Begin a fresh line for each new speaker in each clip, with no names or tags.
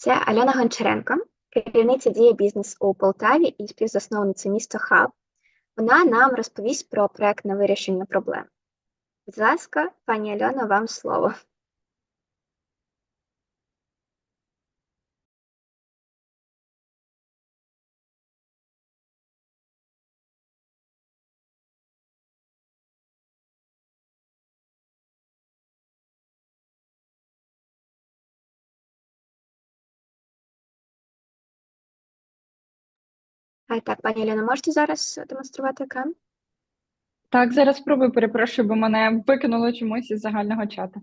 Це Альона Гончаренко, керівниця дія бізнес у Полтаві і співзасновниця міста Хаб. Вона нам розповість про проект на вирішення проблем. Будь ласка, пані Альона, вам слово. Так, пані Альона, можете зараз демонструвати екран?
Так, зараз спробую, перепрошую, бо мене викинуло чомусь із загального чату.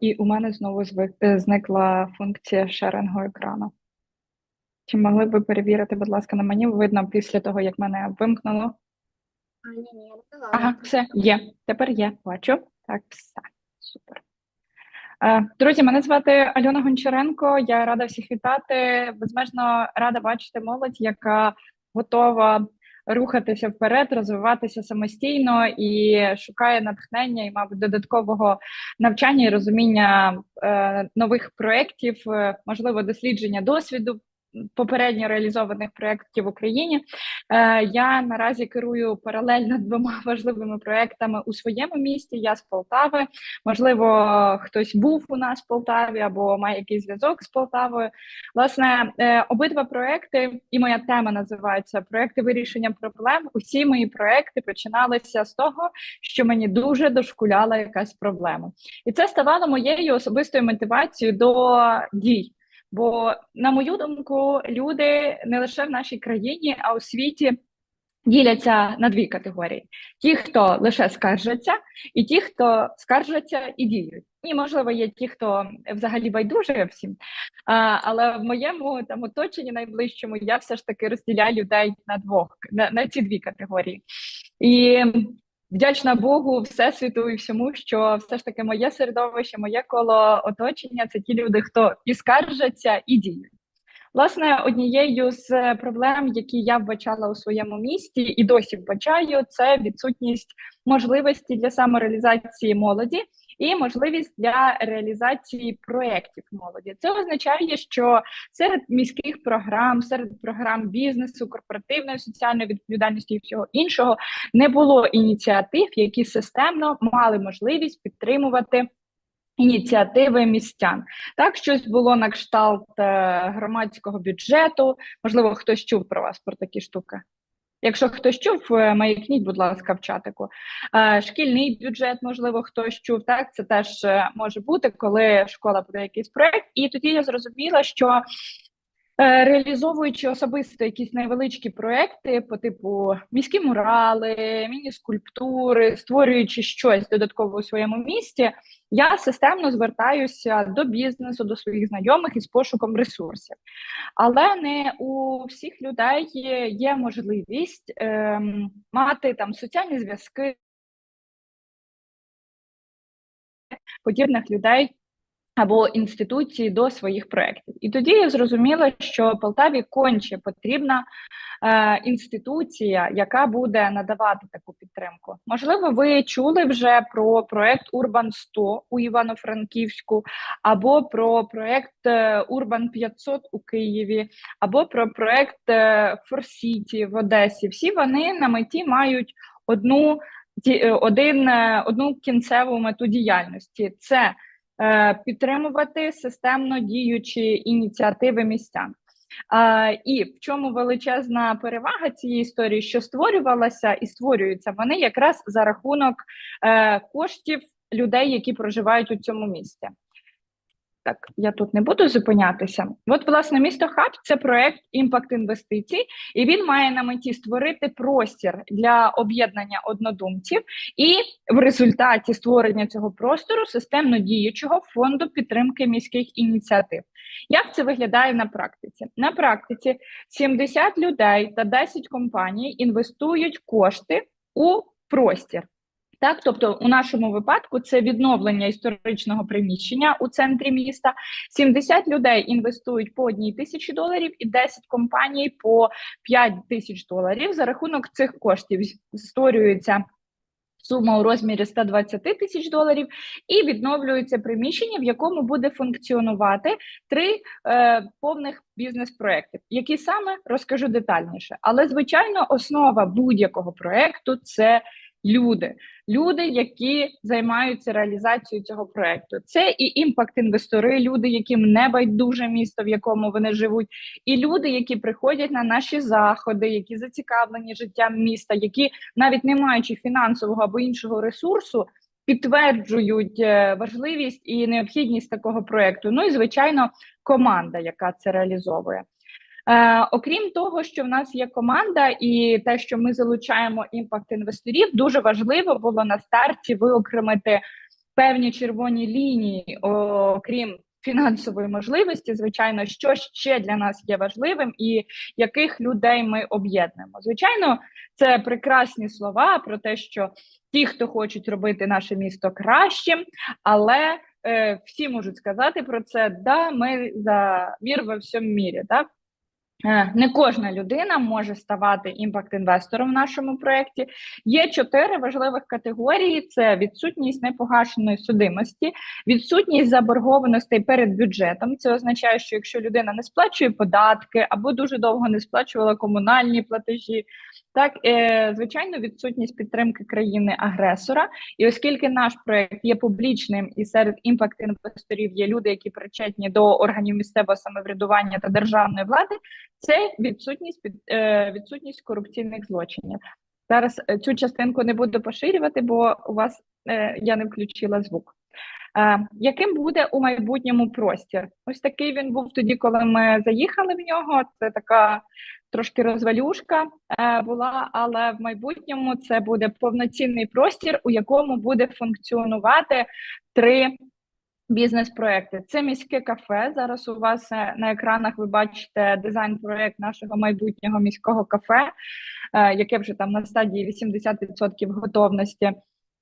І у мене знову звик, е, зникла функція шерингу екрану. Чи могли б ви перевірити, будь ласка, на мені видно після того, як мене вимкнуло?
А, ні, ні, я не.
Ага, все, є. Тепер є. Бачу. Так, все. Супер. Е, Друзі, мене звати Альона Гончаренко. Я рада всіх вітати. Безмежно рада бачити молодь, яка готова рухатися вперед, розвиватися самостійно і шукає натхнення і, мабуть, додаткового навчання і розуміння е, нових проєктів, е, можливо, дослідження досвіду попередньо реалізованих проєктів в Україні. Е, Я наразі керую паралельно двома важливими проєктами у своєму місті. Я з Полтави. Можливо, хтось був у нас в Полтаві або має якийсь зв'язок з Полтавою. Власне, е, обидва проекти, і моя тема називається проекти вирішення проблем. Усі мої проекти починалися з того, що мені дуже дошкуляла якась проблема, і це ставало моєю особистою мотивацією до дій. Бо, на мою думку, люди не лише в нашій країні, а у світі діляться на дві категорії: ті, хто лише скаржаться, і ті, хто скаржаться і діють. І, можливо, є ті, хто взагалі байдуже всім. А, але в моєму там оточенні найближчому я все ж таки розділяю людей на двох, на, на ці дві категорії. І вдячна Богу, всесвіту і всьому, що все ж таки моє середовище, моє коло оточення це ті люди, хто і скаржаться, і діють. Власне, однією з проблем, які я вбачала у своєму місті, і досі вбачаю, це відсутність можливості для самореалізації молоді і можливість для реалізації проєктів молоді. Це означає, що серед міських програм, серед програм бізнесу, корпоративної соціальної відповідальності і всього іншого не було ініціатив, які системно мали можливість підтримувати. Ініціативи містян так щось було на кшталт е, громадського бюджету. Можливо, хтось чув про вас про такі штуки. Якщо хтось чув, е, маякніть, будь ласка, в чатику. Е, шкільний бюджет, можливо, хтось чув. Так, це теж е, може бути, коли школа буде якийсь проект. І тоді я зрозуміла, що Реалізовуючи особисто якісь невеличкі проекти по типу міські мурали, міні-скульптури, створюючи щось додатково у своєму місті, я системно звертаюся до бізнесу, до своїх знайомих із пошуком ресурсів. Але не у всіх людей є, можливість ем, мати там соціальні зв'язки подібних людей або інституції до своїх проєктів. І тоді я зрозуміла, що Полтаві конче потрібна е, інституція, яка буде надавати таку підтримку. Можливо, ви чули вже про проєкт Урбан 100 у Івано-Франківську, або про проєкт е, Урбан 500 у Києві, або про проєкт е, Форсіті в Одесі. Всі вони на меті мають одну е, один, е, одну кінцеву мету діяльності. Це е, підтримувати системно діючі ініціативи містян. І в чому величезна перевага цієї історії, що створювалася і створюються вони якраз за рахунок е, коштів людей, які проживають у цьому місті. Так, я тут не буду зупинятися. От, власне, місто Хаб це проект імпакт інвестицій, і він має на меті створити простір для об'єднання однодумців, і в результаті створення цього простору системно діючого фонду підтримки міських ініціатив. Як це виглядає на практиці? На практиці 70 людей та 10 компаній інвестують кошти у простір. Так, тобто у нашому випадку це відновлення історичного приміщення у центрі міста. 70 людей інвестують по одній тисячі доларів, і 10 компаній по 5 тисяч доларів. За рахунок цих коштів створюється сума у розмірі 120 тисяч доларів, і відновлюється приміщення, в якому буде функціонувати три е, повних бізнес-проекти, які саме розкажу детальніше. Але звичайно, основа будь-якого проекту це люди, люди, які займаються реалізацією цього проекту. Це і імпакт-інвестори, люди, яким не байдуже місто, в якому вони живуть, і люди, які приходять на наші заходи, які зацікавлені життям міста, які навіть не маючи фінансового або іншого ресурсу. Підтверджують е, важливість і необхідність такого проекту. Ну і звичайно, команда, яка це реалізовує. Е, окрім того, що в нас є команда, і те, що ми залучаємо імпакт інвесторів, дуже важливо було на старті виокремити певні червоні лінії, окрім фінансової можливості, звичайно, що ще для нас є важливим, і яких людей ми об'єднуємо. Звичайно, це прекрасні слова про те, що ті, хто хочуть робити наше місто кращим, але е, всі можуть сказати про це, да, ми за мір во всьому мірі. Так? Е, Не кожна людина може ставати імпакт-інвестором в нашому проєкті. Є чотири важливих категорії: це відсутність непогашеної судимості, відсутність заборгованостей перед бюджетом. Це означає, що якщо людина не сплачує податки або дуже довго не сплачувала комунальні платежі, так е, звичайно, відсутність підтримки країни-агресора. І оскільки наш проєкт є публічним і серед імпакт-інвесторів є люди, які причетні до органів місцевого самоврядування та державної влади це відсутність е, відсутність корупційних злочинів. Зараз е, цю частинку не буду поширювати, бо у вас е, я не включила звук. Яким буде у майбутньому простір? Ось такий він був тоді, коли ми заїхали в нього. Це така трошки розвалюшка була, але в майбутньому це буде повноцінний простір, у якому буде функціонувати три бізнес-проекти. Це міське кафе. Зараз у вас е, на екранах ви бачите дизайн-проект нашого майбутнього міського кафе, е, яке вже там на стадії 80% готовності.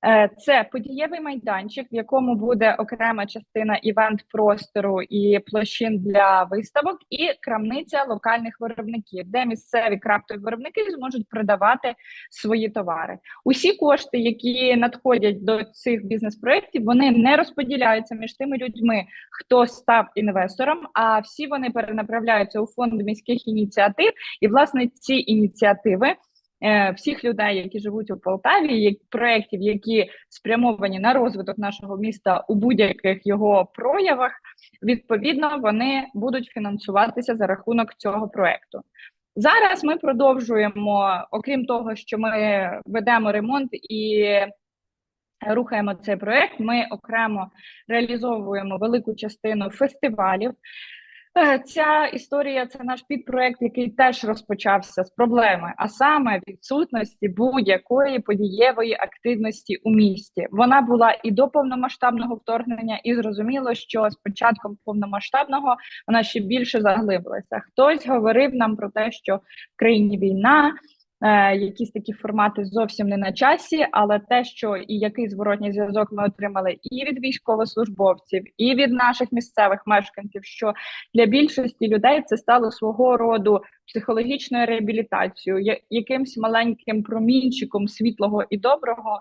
Е, Це подієвий майданчик, в якому буде окрема частина івент-простору і площин для виставок, і крамниця локальних виробників, де місцеві крафтові виробники зможуть продавати свої товари. Усі кошти, які надходять до цих бізнес-проєктів, вони не розподіляються між тими людьми, хто став інвестором, а всі вони перенаправляються у фонд міських ініціатив, і власне ці ініціативи. Е, Всіх людей, які живуть у Полтаві, як проєктів, які спрямовані на розвиток нашого міста у будь-яких його проявах, відповідно, вони будуть фінансуватися за рахунок цього проєкту. Зараз ми продовжуємо, окрім того, що ми ведемо ремонт і рухаємо цей проект. Ми окремо реалізовуємо велику частину фестивалів. Ця історія це наш підпроект, який теж розпочався з проблеми, а саме відсутності будь-якої подієвої активності у місті. Вона була і до повномасштабного вторгнення, і зрозуміло, що з початком повномасштабного вона ще більше заглибилася. Хтось говорив нам про те, що в країні війна. Е, Якісь такі формати зовсім не на часі, але те, що і який зворотній зв'язок ми отримали і від військовослужбовців, і від наших місцевих мешканців, що для більшості людей це стало свого роду психологічною реабілітацією, якимсь маленьким промінчиком світлого і доброго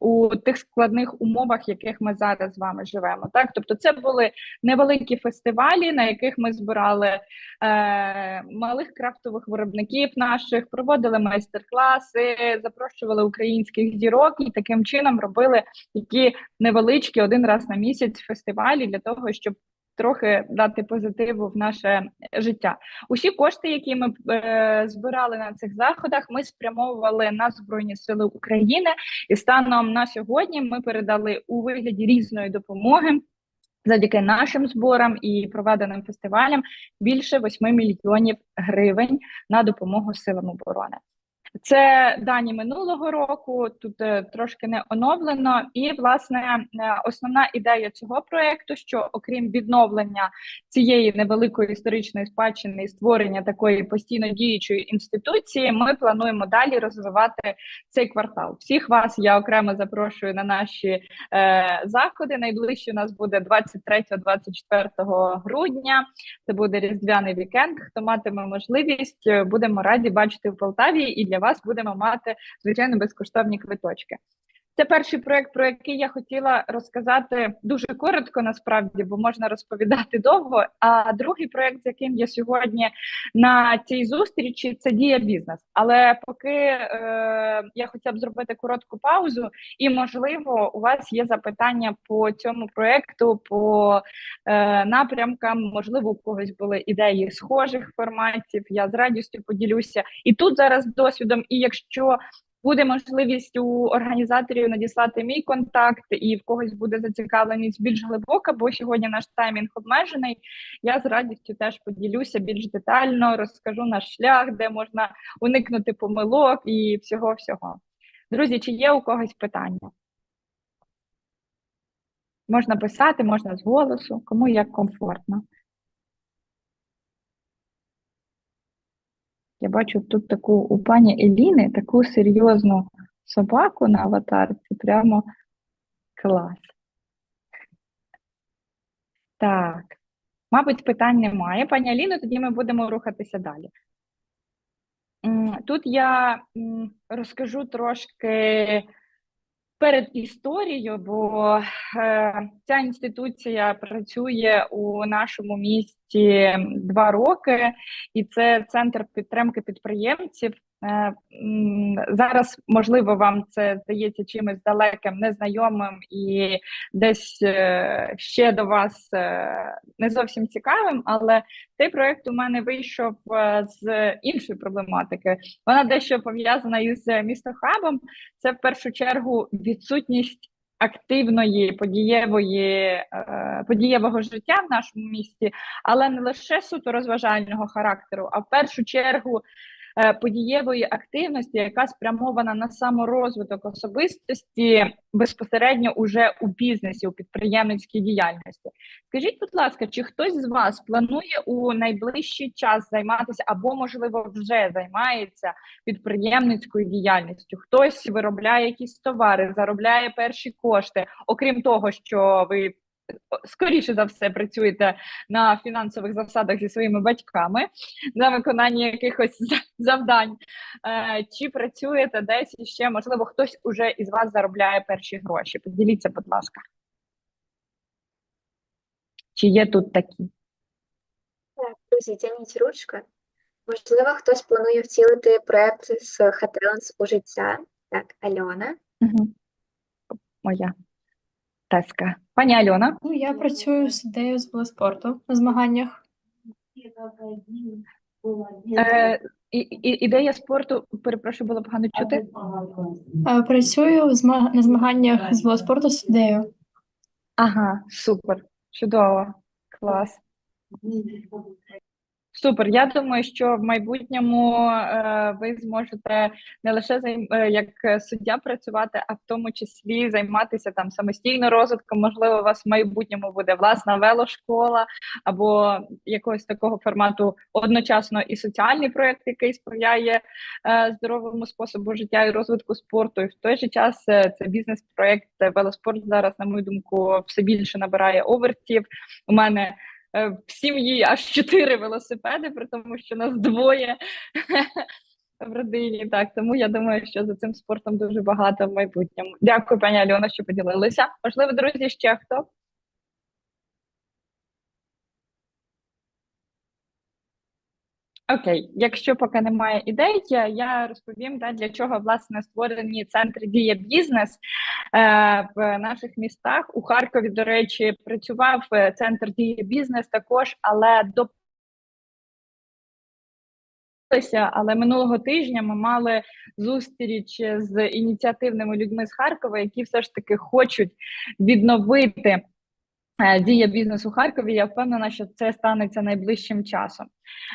у тих складних умовах, яких ми зараз з вами живемо. Так, тобто, це були невеликі фестивалі, на яких ми збирали е, малих крафтових виробників наших, проводили майстер-класи, запрошували українських зірок і таким чином робили такі невеличкі один раз на місяць фестивалі для того, щоб трохи дати позитиву в наше життя. Усі кошти, які ми е, збирали на цих заходах, ми спрямовували на Збройні Сили України, і станом на сьогодні ми передали у вигляді різної допомоги. завдяки нашим зборам і проведеним фестивалям більше 8 мільйонів гривень на допомогу силам оборони. Це дані минулого року, тут е, трошки не оновлено. І власне е, основна ідея цього проекту, що окрім відновлення цієї невеликої історичної спадщини і створення такої постійно діючої інституції, ми плануємо далі розвивати цей квартал. Всіх вас я окремо запрошую на наші е, заходи. Найближче у нас буде 23-24 грудня. Це буде різдвяний вікенд. Хто матиме можливість, е, будемо раді бачити в Полтаві, і для вас будемо мати звичайно безкоштовні квиточки. Це перший проект, про який я хотіла розказати дуже коротко, насправді, бо можна розповідати довго. А другий проект, з яким я сьогодні на цій зустрічі, це дія бізнес. Але поки е, я хотіла б зробити коротку паузу, і можливо, у вас є запитання по цьому проекту, по е, напрямкам. Можливо, у когось були ідеї схожих форматів. Я з радістю поділюся і тут зараз досвідом. І якщо буде можливість у організаторів надіслати мій контакт, і в когось буде зацікавленість більш глибока, бо сьогодні наш таймінг обмежений. Я з радістю теж поділюся більш детально, розкажу наш шлях, де можна уникнути помилок і всього всього. Друзі, чи є у когось питання? Можна писати, можна з голосу, кому як комфортно. Я бачу тут таку у пані Еліни таку серйозну собаку на аватарці. Прямо клас. Так, мабуть, питань немає. Пані Аліно, тоді ми будемо рухатися далі. Тут я розкажу трошки перед історією, бо е, ця інституція працює у нашому місті два роки, і це центр підтримки підприємців. Е, Зараз, можливо, вам це здається чимось далеким, незнайомим і десь е, ще до вас е, не зовсім цікавим, але цей проект у мене вийшов з іншої проблематики. Вона дещо пов'язана із містохабом. Це в першу чергу відсутність активної подієвої подієвого життя в нашому місті, але не лише суто розважального характеру, а в першу чергу подієвої активності, яка спрямована на саморозвиток особистості безпосередньо уже у бізнесі, у підприємницькій діяльності. Скажіть, будь ласка, чи хтось з вас планує у найближчий час займатися або, можливо, вже займається підприємницькою діяльністю? Хтось виробляє якісь товари, заробляє перші кошти, окрім того, що ви скоріше за все працюєте на фінансових засадах зі своїми батьками на виконання якихось завдань, е, чи працюєте десь іще, можливо, хтось уже із вас заробляє перші гроші. Поділіться, будь ласка. Чи є тут такі?
Так, друзі, тягніть ручку. Можливо, хтось планує втілити проект з Hatelens у життя. Так, Альона.
Угу. Моя теска. Пані Альона.
Ну, я працюю з ідеєю з велоспорту на змаганнях.
Е, і, і, ідея спорту, перепрошую, було погано чути.
Е, Працюю в зма- на змаганнях з велоспорту з ідеєю.
Ага, супер, чудово, клас. Супер. Я думаю, що в майбутньому е, ви зможете не лише займ, е, як суддя працювати, а в тому числі займатися там самостійно розвитком. Можливо, у вас в майбутньому буде власна велошкола або якогось такого формату одночасно і соціальний проєкт, який сприяє е, здоровому способу життя і розвитку спорту. І в той же час е, це бізнес-проєкт е, велоспорт зараз, на мою думку, все більше набирає овертів. У мене в сім'ї аж чотири велосипеди, при тому, що нас двоє в родині. Так, тому я думаю, що за цим спортом дуже багато в майбутньому. Дякую, пані Альона, що поділилися. Можливо, друзі, ще хто? Окей, якщо поки немає ідей, я- розповім, да, для чого власне створені центри дія бізнес е, в наших містах. У Харкові, до речі, працював е, центр дія бізнес також, але до але минулого тижня ми мали зустріч з ініціативними людьми з Харкова, які все ж таки хочуть відновити е, дія бізнесу у Харкові. Я впевнена, що це станеться найближчим часом.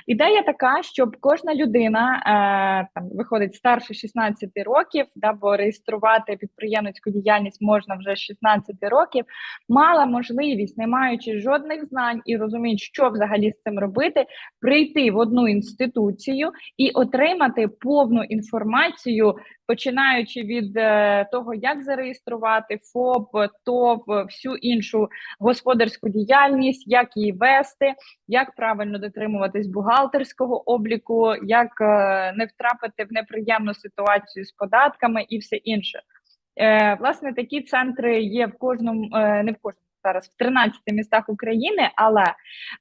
Ідея така, щоб кожна людина е, там виходить старше 16 років, да, бо реєструвати підприємницьку діяльність можна вже з 16 років, мала можливість, не маючи жодних знань і розуміючи, що взагалі з цим робити, прийти в одну інституцію і отримати повну інформацію, починаючи від е, того, як зареєструвати ФОП, ТОВ, всю іншу господарську діяльність, як її вести, як правильно дотримуватись бухгалтерського обліку, як е, не втрапити в неприємну ситуацію з податками і все інше. Е, Власне, такі центри є в кожному, е, не в кожному зараз, в 13 містах України, але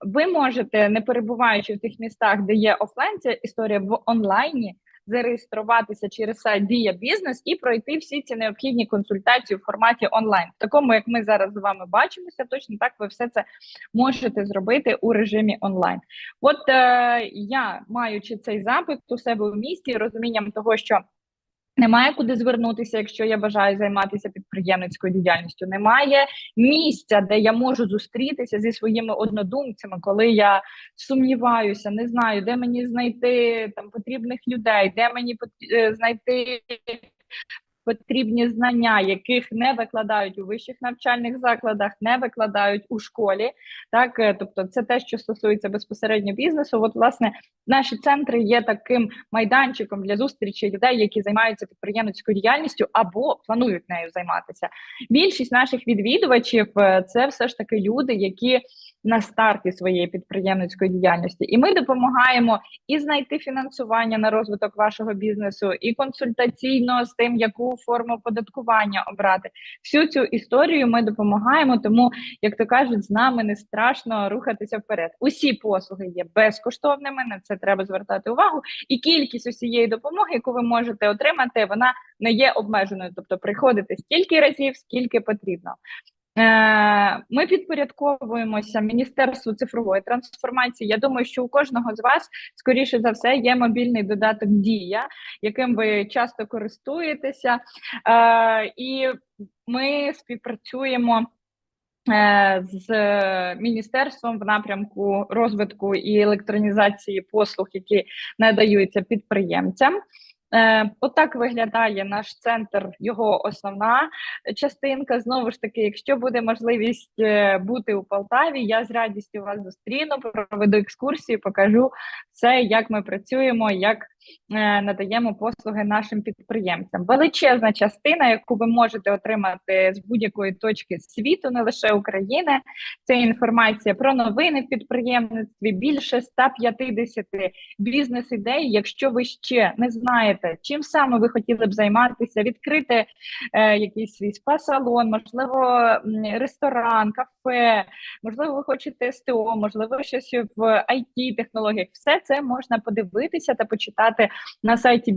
ви можете, не перебуваючи в тих містах, де є офлайн ця історія в онлайні, зареєструватися через сайт Дія Бізнес і пройти всі ці необхідні консультації в форматі онлайн. В такому, як ми зараз з вами бачимося, точно так ви все це можете зробити у режимі онлайн. От е, я, маючи цей запит у себе в місті, розумінням того, що немає куди звернутися, якщо я бажаю займатися підприємницькою діяльністю. Немає місця, де я можу зустрітися зі своїми однодумцями, коли я сумніваюся, не знаю, де мені знайти там потрібних людей, де мені е, знайти потрібні знання, яких не викладають у вищих навчальних закладах, не викладають у школі. Так, е, тобто, це те, що стосується безпосередньо бізнесу. От, власне, наші центри є таким майданчиком для зустрічі людей, які займаються підприємницькою діяльністю або планують нею займатися. Більшість наших відвідувачів е, це все ж таки люди, які на старті своєї підприємницької діяльності, і ми допомагаємо і знайти фінансування на розвиток вашого бізнесу, і консультаційно з тим, яку форму оподаткування обрати. Всю цю історію ми допомагаємо, тому як то кажуть, з нами не страшно рухатися вперед. Усі послуги є безкоштовними. На це треба звертати увагу. І кількість усієї допомоги, яку ви можете отримати, вона не є обмеженою, тобто приходите стільки разів, скільки потрібно. Е, Ми підпорядковуємося Міністерству цифрової трансформації. Я думаю, що у кожного з вас, скоріше за все, є мобільний додаток Дія, яким ви часто користуєтеся, Е, і ми співпрацюємо. е, З міністерством в напрямку розвитку і електронізації послуг, які надаються підприємцям. Е, Отак виглядає наш центр, його основна частинка. Знову ж таки, якщо буде можливість е, бути у Полтаві, я з радістю вас зустріну, проведу екскурсію, покажу все, як ми працюємо, як надаємо послуги нашим підприємцям. Величезна частина, яку ви можете отримати з будь-якої точки світу, не лише України. Це інформація про новини в підприємництві, більше 150 бізнес-ідей. Якщо ви ще не знаєте, чим саме ви хотіли б займатися, відкрити е, якийсь свій спа-салон, можливо, ресторан, кафе, можливо, ви хочете СТО, можливо, щось в it технологіях. Все це можна подивитися та почитати на сайті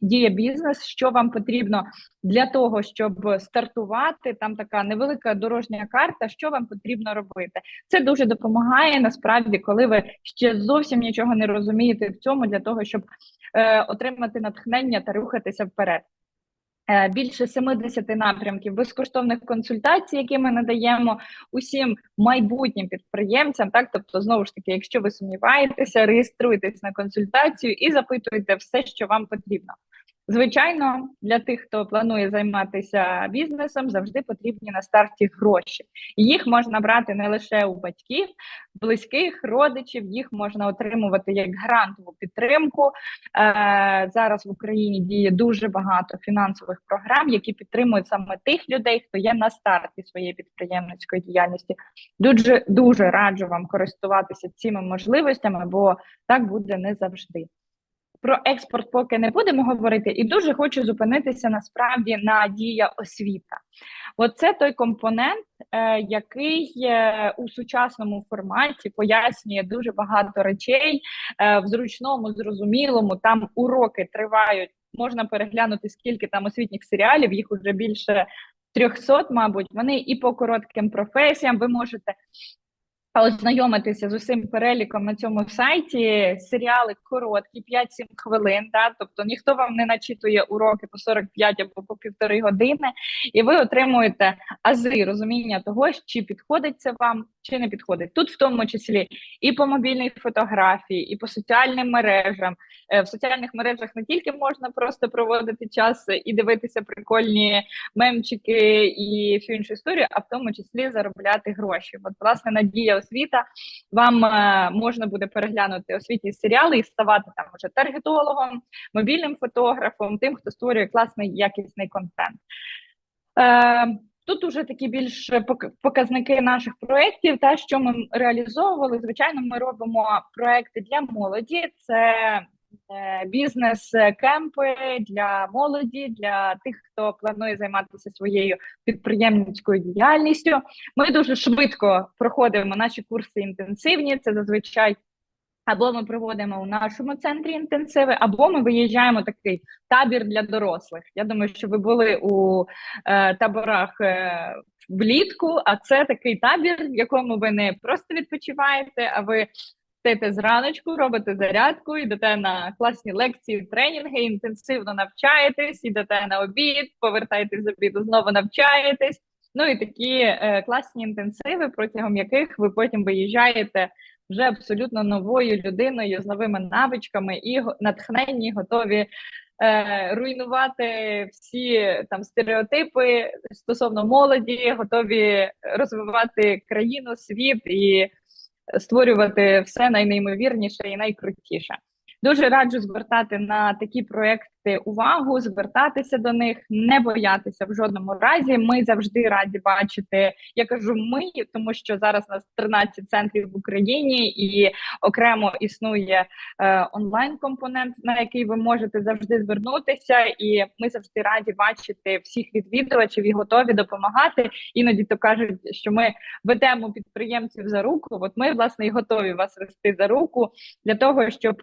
Дія Бізнес, що вам потрібно для того, щоб стартувати. Там така невелика дорожня карта, що вам потрібно робити. Це дуже допомагає насправді, коли ви ще зовсім нічого не розумієте в цьому, для того, щоб е, отримати натхнення та рухатися вперед. Е, Більше 70 напрямків безкоштовних консультацій, які ми надаємо усім майбутнім підприємцям. Так, тобто, знову ж таки, якщо ви сумніваєтеся, реєструйтесь на консультацію і запитуйте все, що вам потрібно. Звичайно, для тих, хто планує займатися бізнесом, завжди потрібні на старті гроші. Їх можна брати не лише у батьків, близьких, родичів, їх можна отримувати як грантову підтримку. Е, зараз в Україні діє дуже багато фінансових програм, які підтримують саме тих людей, хто є на старті своєї підприємницької діяльності. Дуже дуже раджу вам користуватися цими можливостями, бо так буде не завжди. Про експорт поки не будемо говорити, і дуже хочу зупинитися насправді на дія освіта. Оце той компонент, е, який е, у сучасному форматі пояснює дуже багато речей е, в зручному, зрозумілому. Там уроки тривають. Можна переглянути скільки там освітніх серіалів, їх уже більше 300, мабуть. Вони і по коротким професіям ви можете ознайомитися з усім переліком на цьому сайті. Серіали короткі, 5-7 хвилин. Да? Тобто ніхто вам не начитує уроки по 45 або по півтори години, і ви отримуєте ази розуміння того, чи підходить це вам, чи не підходить. Тут в тому числі і по мобільній фотографії, і по соціальним мережам. Е, В соціальних мережах не тільки можна просто проводити час і дивитися прикольні мемчики і всю іншу історію, а в тому числі заробляти гроші. От, власне, Надія освіта. Вам е, можна буде переглянути освітні серіали і ставати там уже таргетологом, мобільним фотографом, тим, хто створює класний якісний контент. Е, Тут уже такі більш пок- показники наших проєктів. Те, що ми реалізовували, звичайно, ми робимо проекти для молоді. Це бізнес-кемпи для молоді, для тих, хто планує займатися своєю підприємницькою діяльністю. Ми дуже швидко проходимо наші курси інтенсивні. Це зазвичай або ми проводимо у нашому центрі інтенсиви, або ми виїжджаємо такий табір для дорослих. Я думаю, що ви були у е, таборах е, влітку, а це такий табір, в якому ви не просто відпочиваєте, а ви встаєте зраночку, робите зарядку, йдете на класні лекції, тренінги, інтенсивно навчаєтесь, йдете на обід, повертаєтесь з обіду, знову навчаєтесь. Ну і такі е, класні інтенсиви, протягом яких ви потім виїжджаєте вже абсолютно новою людиною з новими навичками і натхненні, готові е, руйнувати всі там стереотипи стосовно молоді, готові розвивати країну, світ і створювати все найнеймовірніше і найкрутіше. Дуже раджу звертати на такі проекти увагу, звертатися до них, не боятися в жодному разі. Ми завжди раді бачити. Я кажу ми, тому що зараз у нас 13 центрів в Україні, і окремо існує е, онлайн компонент, на який ви можете завжди звернутися. І ми завжди раді бачити всіх відвідувачів і готові допомагати. Іноді то кажуть, що ми ведемо підприємців за руку. От ми власне і готові вас вести за руку для того, щоб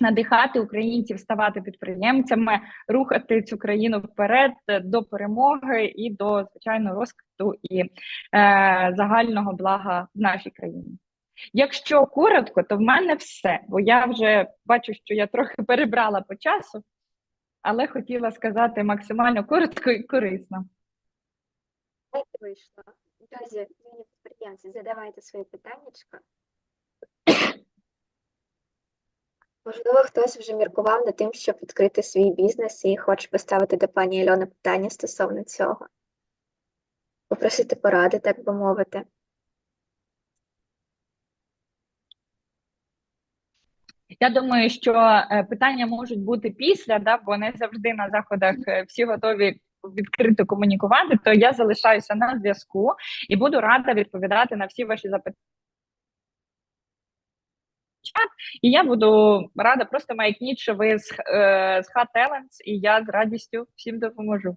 надихати українців ставати підприємцями, рухати цю країну вперед е, до перемоги і до звичайно розквіту і е, загального блага в нашій країні. Якщо коротко, то в мене все, бо я вже бачу, що я трохи перебрала по часу, але хотіла сказати максимально коротко і корисно.
Вийшло. Друзі, юні підприємці, задавайте свої питання. Можливо, хтось вже міркував над тим, щоб відкрити свій бізнес і хоче поставити до пані Альони питання стосовно цього. Попросити поради, так би мовити.
Я думаю, що е, питання можуть бути після, да, бо не завжди на заходах е, всі готові відкрито комунікувати. То я залишаюся на зв'язку і буду рада відповідати на всі ваші запитання. І я буду рада просто маякніть, що ви з, е, з Hot Talents, і я з радістю всім допоможу.